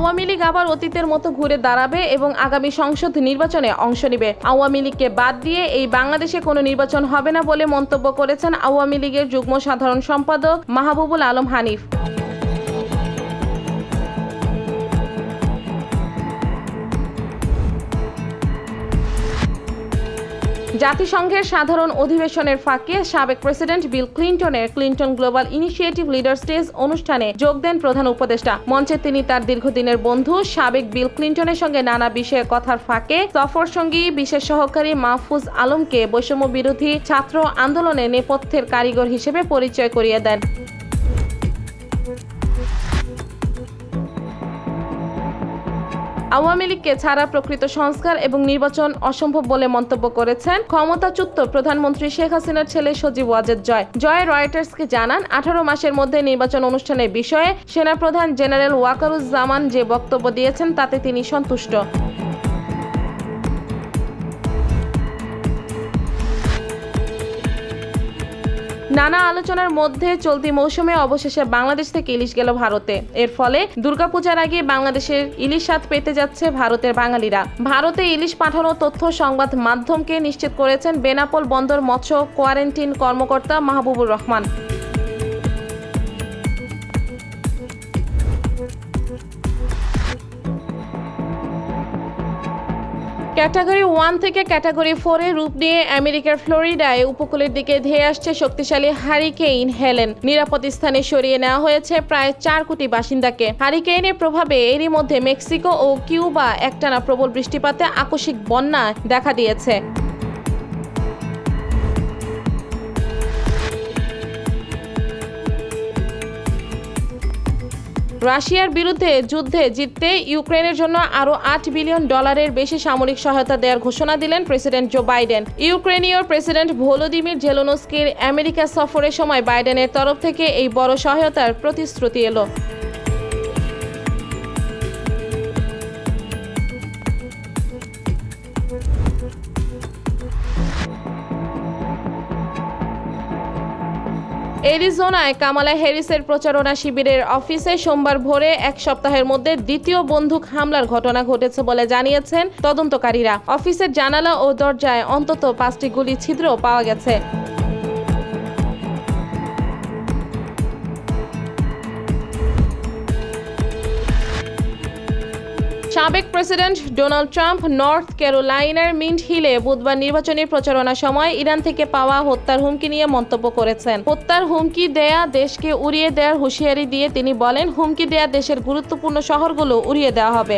আওয়ামী লীগ আবার অতীতের মতো ঘুরে দাঁড়াবে এবং আগামী সংসদ নির্বাচনে অংশ নেবে। আওয়ামী লীগকে বাদ দিয়ে এই বাংলাদেশে কোনো নির্বাচন হবে না বলে মন্তব্য করেছেন আওয়ামী লীগের যুগ্ম সাধারণ সম্পাদক মাহবুবুল আলম হানিফ। জাতিসংঘের সাধারণ অধিবেশনের ফাঁকে সাবেক president Bill ক্লিন্টনের Clinton Global Initiative leader stage অনুষ্ঠানে যোগ দেন প্রধান উপদেষ্টা। মঞ্চে তিনি তার দীর্ঘদিনের বন্ধু, সাবেক বিল ক্লিন্টনের সঙ্গে নানা বিষয়ে কথার ফাঁকে সফর সঙ্গী, বিশেষ সহকারী মাহফুজ আলমকে বৈষম্য বিরোধী ছাত্র আন্দোলনে নেপথ্যের কারিগর হিসেবে পরিচয় করিয়ে দেন। আওয়ামী লীগকে ছাড়া প্রকৃত সংস্কার এবং নির্বাচন অসম্ভব বলে মন্তব্য করেছেন ক্ষমতাচ্যুত প্রধানমন্ত্রী শেখ হাসিনার ছেলে সজীব ওয়াজেদ জয়। জয় রয়টার্সকে জানান, আঠারো মাসের মধ্যে নির্বাচন অনুষ্ঠানের বিষয়ে সেনাপ্রধান জেনারেল ওয়াকারুজ্জামান যে বক্তব্য দিয়েছেন, তাতে তিনি সন্তুষ্ট। নানা আলোচনার মধ্যে চলতি মৌসুমে অবশেষে বাংলাদেশ থেকে ইলিশ গেল ভারতে। এর ফলে দুর্গাপূজার আগে বাংলাদেশের ইলিশ স্বাদ পেতে যাচ্ছে ভারতের বাঙালিরা। ভারতে ইলিশ পাঠানো তথ্য সংবাদ মাধ্যমকে নিশ্চিত করেছেন বেনাপোল বন্দর মৎস্য কোয়ারেন্টিন কর্মকর্তা মাহবুবুর রহমান। ক্যাটাগরি ওয়ান থেকে ক্যাটাগরি ফোরে রূপ নিয়ে আমেরিকার ফ্লোরিডায় উপকূলের দিকে ধেয়ে আসছে শক্তিশালী হারিকেইন হেলেন। নিরাপদ স্থানে সরিয়ে নেওয়া হয়েছে প্রায় চার কোটি বাসিন্দাকে। হারিকেইনের প্রভাবে এরই মধ্যে মেক্সিকো ও কিউবা একটানা প্রবল বৃষ্টিপাতে আকস্মিক বন্যা দেখা দিয়েছে। রাশিয়ার বিরুদ্ধে যুদ্ধে জিততে ইউক্রেনের জন্য আরও আট বিলিয়ন ডলারের বেশি সামরিক সহায়তা দেওয়ার ঘোষণা দিলেন প্রেসিডেন্ট জো বাইডেন। ইউক্রেনীয় প্রেসিডেন্ট ভোলোদিমির জেলোনস্কির আমেরিকা সফরের সময় বাইডেনের তরফ থেকে এই বড় সহায়তার প্রতিশ্রুতি এলো। এরিজোনায় কামালা হ্যারিসের প্রচারণা শিবিরের অফিসে সোমবার ভোরে এক সপ্তাহের মধ্যে দ্বিতীয় বন্দুক হামলার ঘটনা ঘটেছে বলে জানিয়েছেন তদন্তকারীরা। অফিসের জানালা ও দরজায় অন্তত পাঁচটি গুলি ছিদ্র পাওয়া গেছে। সাবেক প্রেসিডেন্ট ডোনাল্ড ট্রাম্প নর্থ ক্যারোলাইনার মিন্ট হিলে বুধবার নির্বাচনী প্রচারণার সময় ইরান থেকে পাওয়া হত্যার হুমকি নিয়ে মন্তব্য করেছেন। হত্যার হুমকি দেয়া দেশকে উড়িয়ে দেওয়ার হুঁশিয়ারি দিয়ে তিনি বলেন, হুমকি দেয়া দেশের গুরুত্বপূর্ণ শহরগুলো উড়িয়ে দেওয়া হবে।